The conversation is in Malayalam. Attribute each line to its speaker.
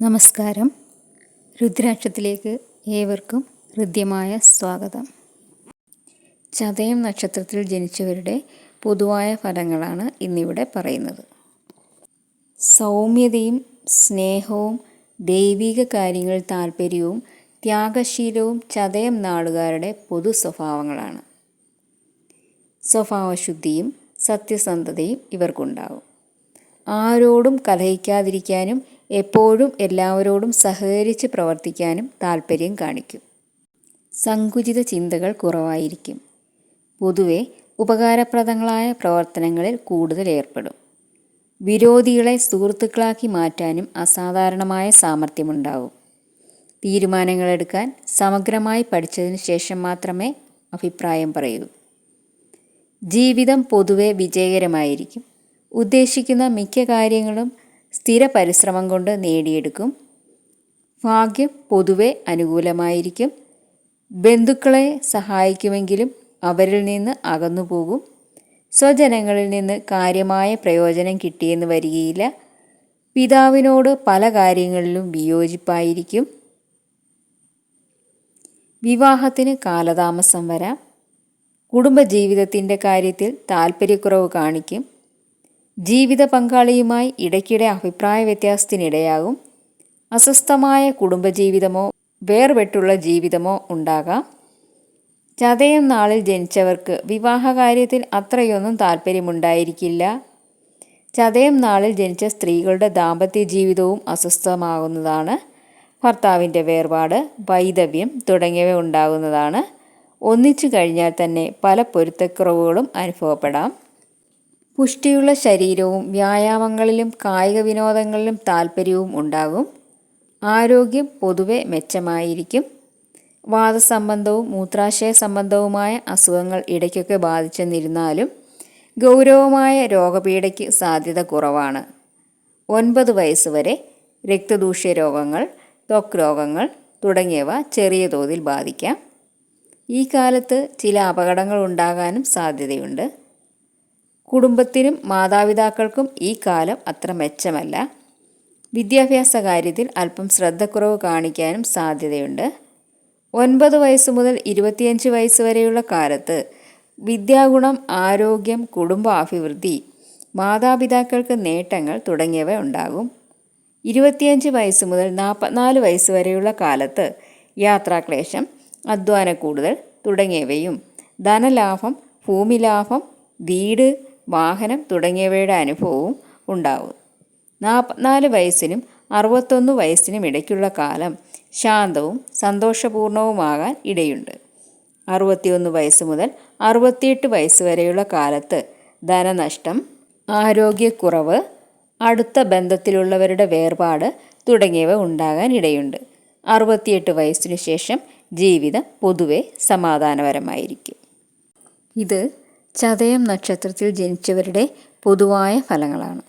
Speaker 1: നമസ്കാരം. രുദ്രാക്ഷത്തിലേക്ക് ഏവർക്കും ഹൃദ്യമായ സ്വാഗതം. ചതയം നക്ഷത്രത്തിൽ ജനിച്ചവരുടെ പൊതുവായ ഫലങ്ങളാണ് ഇന്നിവിടെ പറയുന്നത്. സൗമ്യതയും സ്നേഹവും ദൈവിക കാര്യങ്ങളിൽ താല്പര്യവും ത്യാഗശീലവും ചതയം നാടുകാരുടെ പൊതു സ്വഭാവങ്ങളാണ്. സ്വഭാവശുദ്ധിയും സത്യസന്ധതയും ഇവർക്കുണ്ടാവും. ആരോടും കലഹിക്കാതിരിക്കാനും എപ്പോഴും എല്ലാവരോടും സഹകരിച്ച് പ്രവർത്തിക്കാനും താൽപ്പര്യം കാണിക്കും. സങ്കുചിത ചിന്തകൾ കുറവായിരിക്കും. പൊതുവെ ഉപകാരപ്രദങ്ങളായ പ്രവർത്തനങ്ങളിൽ കൂടുതൽ ഏർപ്പെടും. വിരോധികളെ സുഹൃത്തുക്കളാക്കി മാറ്റാനും അസാധാരണമായ സാമർഥ്യമുണ്ടാവും. തീരുമാനങ്ങളെടുക്കാൻ സമഗ്രമായി പഠിച്ചതിന് ശേഷം മാത്രമേ അഭിപ്രായം പറയൂ. ജീവിതം പൊതുവെ വിജയകരമായിരിക്കും. ഉദ്ദേശിക്കുന്ന മിക്ക കാര്യങ്ങളും സ്ഥിര പരിശ്രമം കൊണ്ട് നേടിയെടുക്കും. ഭാഗ്യം പൊതുവെ അനുകൂലമായിരിക്കും. ബന്ധുക്കളെ സഹായിക്കുമെങ്കിലും അവരിൽ നിന്ന് അകന്നു പോകും. സ്വജനങ്ങളിൽ നിന്ന് കാര്യമായ പ്രയോജനം കിട്ടിയെന്ന് വരികയില്ല. പിതാവിനോട് പല കാര്യങ്ങളിലും വിയോജിപ്പായിരിക്കും. വിവാഹത്തിന് കാലതാമസം വരാം. കുടുംബജീവിതത്തിന്റെ കാര്യത്തിൽ താൽപ്പര്യക്കുറവ് കാണിക്കും. ജീവിത പങ്കാളിയുമായി ഇടയ്ക്കിടെ അഭിപ്രായ വ്യത്യാസത്തിനിടയാകും. അസ്വസ്ഥമായ കുടുംബജീവിതമോ വേർപെട്ടുള്ള ജീവിതമോ ഉണ്ടാകാം. ചതയം നാളിൽ ജനിച്ചവർക്ക് വിവാഹകാര്യത്തിൽ അത്രയൊന്നും താല്പര്യമുണ്ടായിരിക്കില്ല. ചതയം നാളിൽ ജനിച്ച സ്ത്രീകളുടെ ദാമ്പത്യ ജീവിതവും അസ്വസ്ഥമാകുന്നതാണ്. ഭർത്താവിന്റെ വേർപാട് വൈദവ്യം തുടങ്ങിയവ ഉണ്ടാകുന്നതാണ്. ഒന്നിച്ചു കഴിഞ്ഞാൽ തന്നെ പല പൊരുത്തക്കുറവുകളും അനുഭവപ്പെടാം. പുഷ്ടിയുള്ള ശരീരവും വ്യായാമങ്ങളിലും കായിക വിനോദങ്ങളിലും താല്പര്യവും ഉണ്ടാകും. ആരോഗ്യം പൊതുവെ മെച്ചമായിരിക്കും. വാദസംബന്ധവും മൂത്രാശയ സംബന്ധവുമായ അസുഖങ്ങൾ ഇടയ്ക്കൊക്കെ ബാധിച്ചെന്നിരുന്നാലും ഗൗരവമായ രോഗപീഠയ്ക്ക് സാധ്യത കുറവാണ്. ഒൻപത് വയസ്സ് വരെ രക്തദൂഷ്യ രോഗങ്ങൾ ത്വക്ക് രോഗങ്ങൾ തുടങ്ങിയവ ചെറിയ തോതിൽ ബാധിക്കാം. ഈ കാലത്ത് ചില അപകടങ്ങൾ ഉണ്ടാകാനും സാധ്യതയുണ്ട്. കുടുംബത്തിനും മാതാപിതാക്കൾക്കും ഈ കാലം അത്ര മെച്ചമല്ല. വിദ്യാഭ്യാസ കാര്യത്തിൽ അല്പം ശ്രദ്ധക്കുറവ് കാണിക്കാനും സാധ്യതയുണ്ട്. ഒൻപത് വയസ്സ് മുതൽ ഇരുപത്തിയഞ്ച് വയസ്സ് വരെയുള്ള കാലത്ത് വിദ്യാഗുണം ആരോഗ്യം കുടുംബാഭിവൃദ്ധി മാതാപിതാക്കൾക്ക് നേട്ടങ്ങൾ തുടങ്ങിയവ ഉണ്ടാകും. ഇരുപത്തിയഞ്ച് വയസ്സ് മുതൽ നാൽപ്പത്തിനാല് വയസ്സ് വരെയുള്ള കാലത്ത് യാത്രാക്ലേശം അധ്വാന കൂടുതൽ തുടങ്ങിയവയും ധനലാഭം ഭൂമിലാഭം വീട് വാഹനം തുടങ്ങിയവയുടെ അനുഭവവും ഉണ്ടാവും. നാൽപ്പത്തിനാല് വയസ്സിനും അറുപത്തൊന്ന് വയസ്സിനും ഇടയ്ക്കുള്ള കാലം ശാന്തവും സന്തോഷപൂർണവുമാകാൻ ഇടയുണ്ട്. അറുപത്തിയൊന്ന് വയസ്സ് മുതൽ അറുപത്തിയെട്ട് വയസ്സ് വരെയുള്ള കാലത്ത് ധനനഷ്ടം ആരോഗ്യക്കുറവ് അടുത്ത ബന്ധത്തിലുള്ളവരുടെ വേർപാട് തുടങ്ങിയവ ഉണ്ടാകാൻ ഇടയുണ്ട്. അറുപത്തിയെട്ട് വയസ്സിനു ശേഷം ജീവിതം പൊതുവെ സമാധാനപരമായിരിക്കും. ഇത് ചതയം നക്ഷത്രത്തിൽ ജനിച്ചവരുടെ പൊതുവായ ഫലങ്ങളാണ്.